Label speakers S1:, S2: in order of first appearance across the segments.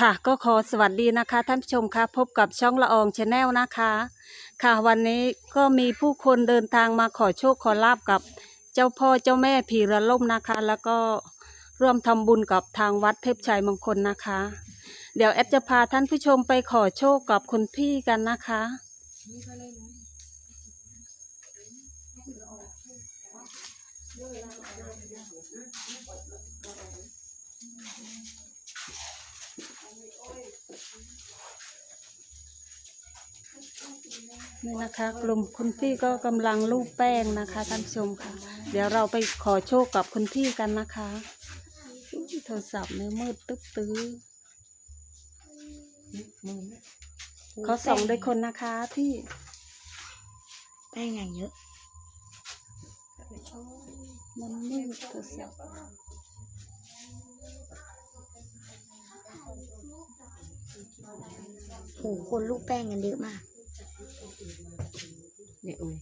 S1: ค่ะก็ขอสวัสดีนะคะ ท่านผู้ชมคะพบกับช่องละอองชาแนลนะคะ ค่ะวันนี้ก็มีผู้คนเดินทางมาขอโชคขอลาบกับเจ้าพ่อเจ้าแม่ผีระล่มนะคะ แล้วก็ร่วมทำบุญกับทางวัดเทพชัยมงคลนะคะ เดี๋ยวแอดจะพาท่านผู้ชมไปขอโชคกับคุณพี่กันนะคะ นี่นะ คะกลุ่มคุณพี่ก็กำลังลูบแป้งนะคะท่านผู้ชมค่ะ เดี๋ยวเราไปขอโชคกับคุณพี่กันนะคะอุ๊ยโทรศัพท์เนี่ยมืดตึ๊บตื้อเขาส่องด้วยคนนะคะพี่
S2: แป้งอย่างเยอะ
S1: มันมืดโทรศัพท์
S2: โหคนลูกแป้งกันเยอะมาก
S3: เนี่ยอุ้ย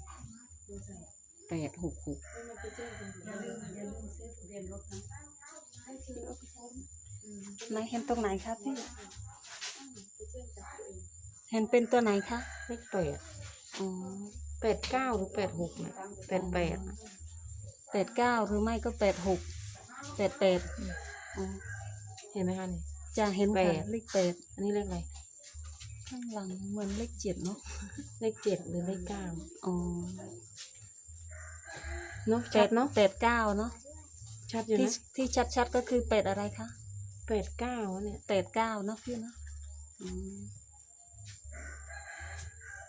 S3: แปดหกหก
S1: ไหนเห็นตรงไหนคะพี่ เห็นเป็นตัวไหนคะ
S3: เลขแปด
S1: อ๋อ
S3: แปดเก้าหรือแปดหกเนี่ยแปดแปด
S1: แปดเก้าหรือไม่ก็แปดหกแปดแปดอ๋อ
S3: เห็นไหมคะนี่
S1: จะเห็น
S3: แป
S1: ค่ะ
S3: ด
S1: เลขแปด
S3: อันนี้เลขอะไร
S1: ข้างหลังเหมือนเลขเจ็ดเนาะ
S3: เลขเจ็ดหรือเลขเก้า
S1: อ๋อ
S3: เนาะ
S1: แป
S3: ชั
S1: ด
S3: ดเนาะ
S1: แปดเก้าเนาะ
S3: ชัดอยู่
S1: ที่
S3: นะ
S1: ที่ชัดๆก็คือแปดอะไรคะ
S3: แปดเก้าเนี่ย
S1: แปดเก้าเนาะพี่เนาะอืม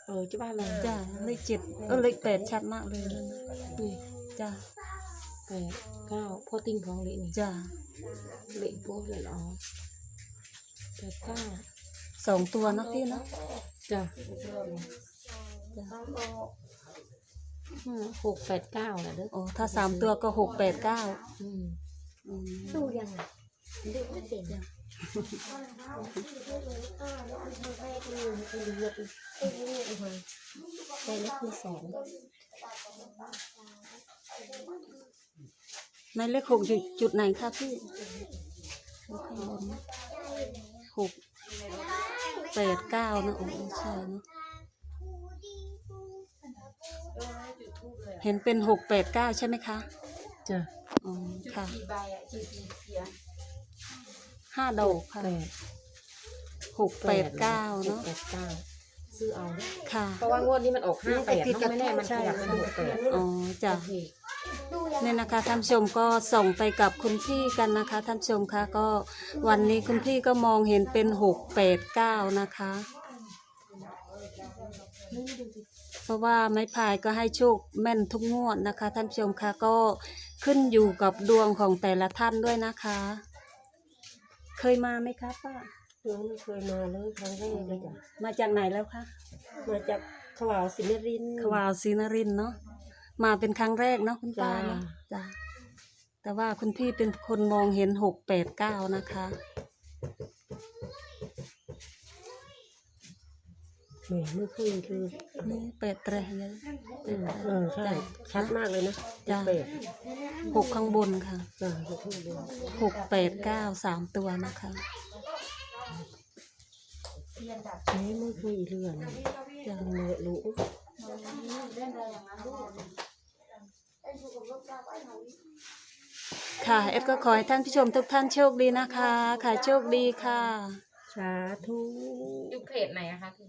S3: เออจะบ้านอะไร
S1: จ้าเลขเจ็ดเออเลขแปดชัดมากเลยนะ
S3: นี่
S1: จ้า
S3: แปดเก้าพ่อติ้งของเละนี่
S1: จ้า
S3: เละพวกเลยเหรอแปดเก้า
S1: สองตัวเนาะพี่เนาะ
S3: จ้ะ
S1: จ้า
S3: อืมหกแปดเก้าแหละเด้อ
S1: โอ้ถ้าสามตัวก็หกแปดเก้า
S3: อืม
S1: อืม
S2: ดูยังไงดูไม่เป็น
S3: ได้เลขที่สอง
S1: หมายเลขหกอยู่จุดไหนคะพี่ข้างบนนะหกแปดเก้านะโอ้ใช่เนาะเห็นเป็นหกแปดเก้าใช่ไหมคะ
S3: จ้ะ
S1: อ๋อค่ะห้าดอกค่ะ
S3: แปด
S1: หกแปดเก้า
S3: หก
S1: เนาะ
S3: แปดเก้าซื้อเอาเด้อ
S1: ค่ะ
S3: เพราะว่างวดนี้มันออกห้าแปดเนาะไม่แน่มันขยับเป็นหกแปด
S1: อ๋อจ้ะ
S3: โอ เนี่
S1: ยนะคะท่านชมก็ส่งไปกับคุณพี่กันนะคะท่านชมคะก็วันนี้คุณพี่ก็มองเห็นเป็นหกแปดเก้านะคะ เพราะว่าไม้พายก็ให้โชคแม่นทุกงวดนะคะ ท่านชมคะก็ขึ้นอยู่กับดวงของแต่ละท่านด้วยนะคะ เคยมาไหมคะป้า
S4: น้องไม่เคยมาเลยครั้งแรกเลยจ้ะ
S1: มาจากไหนแล้วคะ
S4: มาจากขวาวสินรินทร์
S1: ขวาวศรีนรินทร์เนาะ มาเป็นครั้งแรกเนาะคุณป้าเนาะ
S4: จ้า
S1: จ้ะแต่ว่าคุณพี่เป็นคนมองเห็นหกแปดเก้านะคะ
S4: แหมเมื่อคืนคือ
S1: นี่แปดแตรเยอะ
S4: อืมเออใช่ชัดมากเลยนะ
S1: จ้ะ
S4: แปด
S1: หกข้างบนค่ะ
S4: จ้ะหกข้างบน
S1: หกแปดเก้าสามตัวนะคะ
S4: แหมไม่เคยอีเรื่องเลย
S1: จ้ะ
S4: ยังไม่รู้
S1: ค่ะเอฟก็ขอให้ท่านผู้ชมทุกท่านโชคดีนะคะ ค่ะโชคดีค่ะ
S4: สาธุ
S3: อยู่เพจไหนอะคะพี่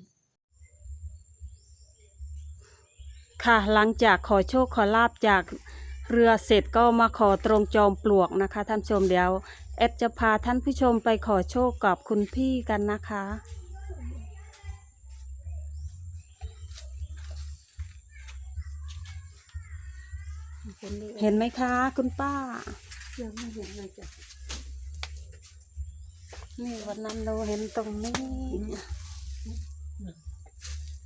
S1: ค่ะ หลังจากขอโชคขอลาบจากเรือเสร็จก็มาขอตรงจอมปลวกนะคะ ท่านผู้ชมเดี๋ยวเอฟจะพาท่านผู้ชมไปขอโชคกับคุณพี่กันนะคะ เห็นไหมคะ คุณป้า
S4: ยังไม่เห็นเลยจ้ะ
S1: นี่วันนั้นเราเห็นตรงนี้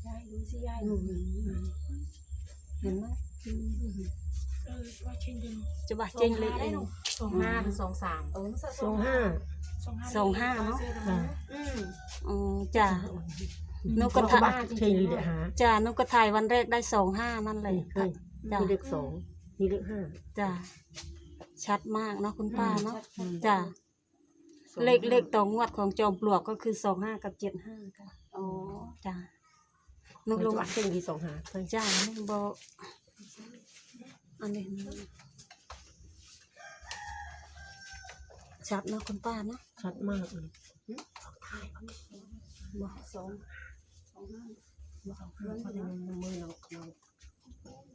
S4: ยายดูสิยาย
S1: อืมเห็นไหม
S4: เออว่าเช่นเดิม
S1: จะบาเจงเลยเอง
S3: สองห้าหรือสองสาม
S4: สองห้า
S1: สองห้าเนาะ
S4: จ้ะ
S1: อ๋อจ้ะนกกระทะ
S4: บ้าเช่นลีเดหา
S1: จ้ะนกกระถ่ายวันแรกได้สองห้านั่นเลย
S4: เฮ้ย
S1: จ้ะ
S4: มีเลขสอง มีเลขห้า
S1: จ้ะชัดมากเนาะคุณป้าเนาะจ้ะ
S3: สอง
S1: เลขเลขต่องวดของจอมปลวกก็คือสองห้ากับเจ็ดห้าค่ะอ๋อจ้านุ
S3: นุ
S1: ก
S3: ก
S1: ล
S3: ล
S1: ง
S3: งเส้นที่สองหาเคย
S1: จ้านุกบอกอันนี้นะชัดเนอะคุณป้าเนอะ
S3: ชัดมากเลย
S1: บอกสองสองห้า
S3: สองห้าเพราะในมือเราเรา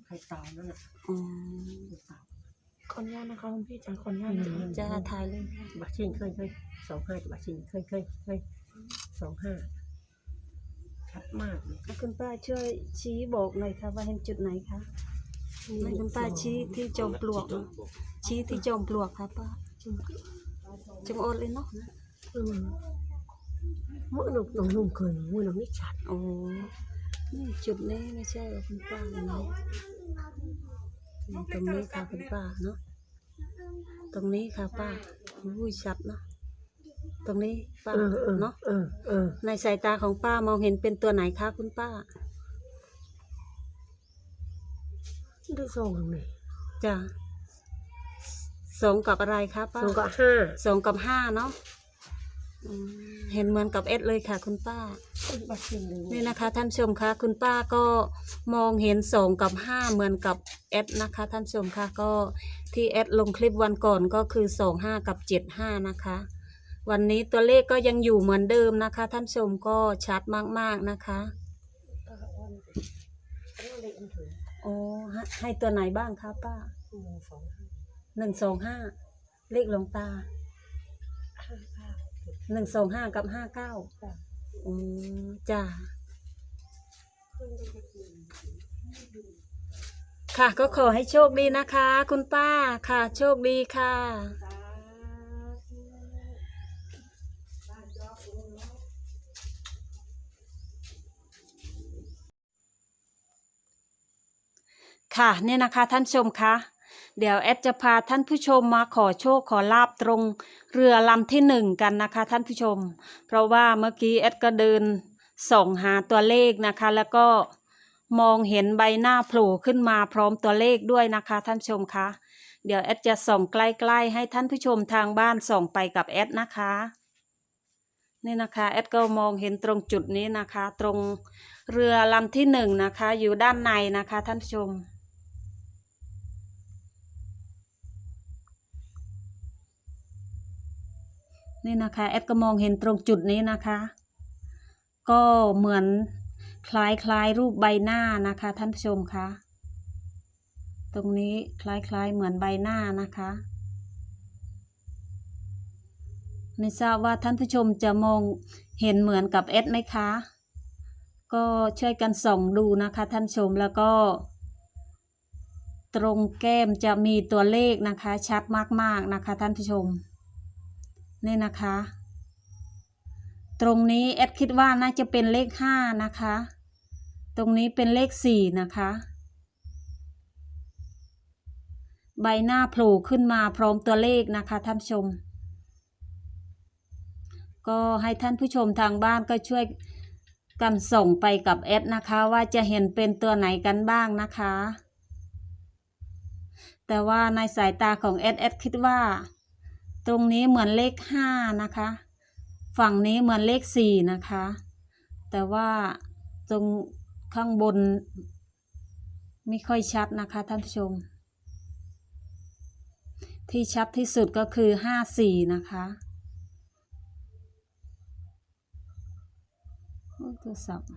S3: ใครตายนั่นแหละ
S1: อืม
S3: ตาย
S4: คนยากนะคะคุณพี่จังคนยากจริง
S1: จ้าถ่ายเลยค่ะ
S3: บัตรชิงเคยเคยสองห้าบัตรชิงเคยเคยเคยสองห้าชัดมากเลย
S1: แล้วคุณป้าช่วยชี้บอกหน่อยค่ะว่าเห็นจุดไหนคะให้คุณป้าชี้ที่จอมปลวกเนอะชี้ที่จอมปลวกค่ะป้าจงโอนเลยเนาะ
S3: อืมเมื่อหนุ่มหนุ่มหนุ่มเคยเมื่อหนุ่มไม่ชัด
S1: โอ้ นี่จุดนี้ไม่ใช่เหรอคุณป้าอันนี้นี่ตรงนี้ค่ะคุณป้าเนาะ ตรงนี้ค่ะป้าอุ้ยชัดเนาะ ตรงนี้ป้า
S3: เออเออ
S1: เนาะ
S3: เออเออ
S1: ในสายตาของป้ามองเห็นเป็นตัวไหนคะคุณป้า
S3: ดูทรงเลย
S1: จ้ะสองกับอะไรคะป้า
S3: ทรงก็ห้า
S1: สองกับห้าเนาะ อืมเห็นเหมือนกับเอสเลยค่ะ คุณป้า
S3: บัตรชิงเลย
S1: นี่นะคะท่านผู้ชมคะคุณป้าก็มองเห็นสองกับห้าเหมือนกับเอสนะคะท่านผู้ชมคะก็ที่เอสลงคลิปวันก่อนก็คือสองห้ากับเจ็ดห้านะคะ วันนี้ตัวเลขก็ยังอยู่เหมือนเดิมนะคะ ท่านผู้ชมก็ชัดมากๆนะคะโอ้ให้ให้ตัวไหนบ้างคะป้าหนึ่งสองห้าเลขหลวงตาห นึ่งสองห้ากับห้าเก้าอืมจ้า ค่ะก็ขอให้โชคดีนะคะ คุณป้าค่ะ โชคดีค่ะ ค่ะเนี่ยนะคะท่านผู้ชมคะ เดี๋ยวแอดจะพาท่านผู้ชมมาขอโชคขอลาบตรงเรือลำที่หนึ่งกันนะคะท่านผู้ชม เพราะว่าเมื่อกี้แอดก็เดินส่องหาตัวเลขนะคะ แล้วก็มองเห็นใบหน้าโผล่ขึ้นมาพร้อมตัวเลขด้วยนะคะท่านผู้ชมคะเดี๋ยวแอดจะส่องใกล้ๆให้ท่านผู้ชมทางบ้านส่องไปกับแอดนะคะนี่นะคะแอดก็มองเห็นตรงจุดนี้นะคะ ตรงเรือลำที่หนึ่งนะคะ อยู่ด้านในนะคะท่านผู้ชม นี่นะคะแอดก็มองเห็นตรงจุดนี้นะคะ ก็เหมือนคล้ายคล้ายรูปใบหน้านะคะ ท่านผู้ชมคะตรงนี้คล้ายคล้ายเหมือนใบหน้านะคะไม่ทราบว่าท่านผู้ชมจะมองเห็นเหมือนกับเอสไหมคะ ก็ช่วยกันส่องดูนะคะท่านผู้ชมแล้วก็ ตรงแก้มจะมีตัวเลขนะคะ ชัดมากๆนะคะท่านผู้ชม นี่นะคะ ตรงนี้แอดคิดว่าน่าจะเป็นเลขห้านะคะ ตรงนี้เป็นเลขสี่นะคะ ใบหน้าโผล่ขึ้นมาพร้อมตัวเลขนะคะท่านชม ก็ให้ท่านผู้ชมทางบ้านก็ช่วยกันส่งไปกับแอดนะคะว่าจะเห็นเป็นตัวไหนกันบ้างนะคะ แต่ว่าในสายตาของแอดแอดคิดว่า ตรงนี้เหมือนเลขห้านะคะ ฝั่งนี้เหมือนเลขสี่นะคะ แต่ว่าตรงข้างบน ไม่ค่อยชัดนะคะท่านผู้ชม ที่ชัดที่สุดก็คือห้าสี่นะคะโอ้ยโทรศัพท์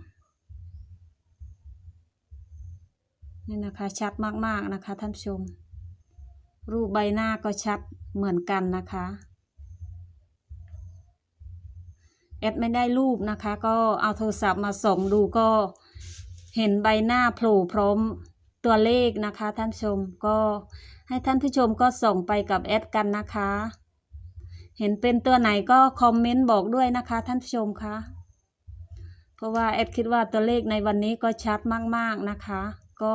S1: นี่นะคะชัดมากๆนะคะท่านผู้ชม รูปใบหน้าก็ชัดเหมือนกันนะคะ แอดไม่ได้รูปนะคะ ก็เอาโทรศัพท์มาส่องดูก็เห็นใบหน้าโผล่พร้อมตัวเลขนะคะ ท่านชมก็ให้ท่านผู้ชมก็ส่งไปกับแอดกันนะคะ เห็นเป็นตัวไหนก็คอมเมนต์บอกด้วยนะคะ ท่านผู้ชมคะเพราะว่าแอดคิดว่าตัวเลขในวันนี้ก็ชัดมากๆนะคะ ก็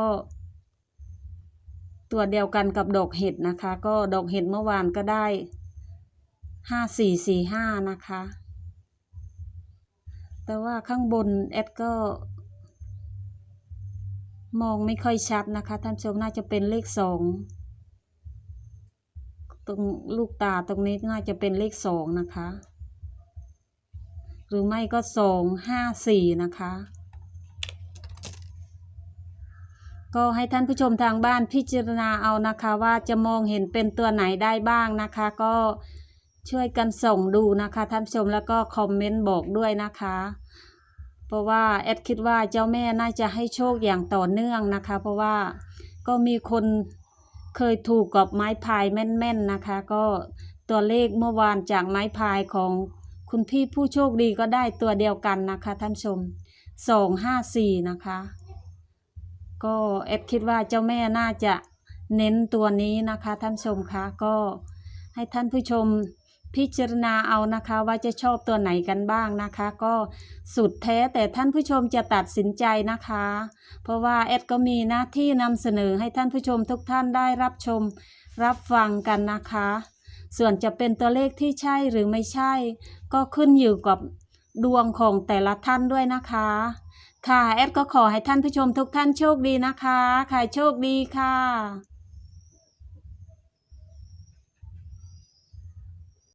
S1: ตัวเดียวกันกับดอกเห็ดนะคะ ก็ดอกเห็ดเมื่อวานก็ได้ห้าสี่สี่ห้านะคะ แต่ว่าข้างบนแอดก็ มองไม่ค่อยชัดนะคะ ท่านชมน่าจะเป็นเลขสองตรงลูกตาตรงนี้น่าจะเป็นเลขสองนะคะ หรือไม่ก็สองห้าสี่นะคะ ก็ให้ท่านผู้ชมทางบ้านพิจารณาเอานะคะ ว่าจะมองเห็นเป็นตัวไหนได้บ้างนะคะ ก็ช่วยกันส่งดูนะคะ ท่านผู้ชมแล้วก็คอมเมนต์บอกด้วยนะคะ เพราะว่าแอดคิดว่าเจ้าแม่น่าจะให้โชคอย่างต่อเนื่องนะคะ เพราะว่าก็มีคนเคยถูกกับไม้พายแม่นๆนะคะ ก็ตัวเลขเมื่อวานจากไม้พายของคุณพี่ผู้โชคดีก็ได้ตัวเดียวกันนะคะ ท่านผู้ชมสองห้าสี่นะคะ ก็เอฟคิดว่าเจ้าแม่น่าจะเน้นตัวนี้นะคะท่านชมคะก็ให้ท่านผู้ชมพิจารณาเอานะคะว่าจะชอบตัวไหนกันบ้างนะคะ ก็สุดแท้แต่ท่านผู้ชมจะตัดสินใจนะคะ เพราะว่าเอดก็มีหน้าที่นำเสนอให้ท่านผู้ชมทุกท่านได้รับชมรับฟังกันนะคะ ส่วนจะเป็นตัวเลขที่ใช่หรือไม่ใช่ ก็ขึ้นอยู่กับดวงของแต่ละท่านด้วยนะคะ ค่ะแอดก็ขอให้ท่านผู้ชมทุกท่านโชคดีนะคะ ค่ะโชคดีค่ะ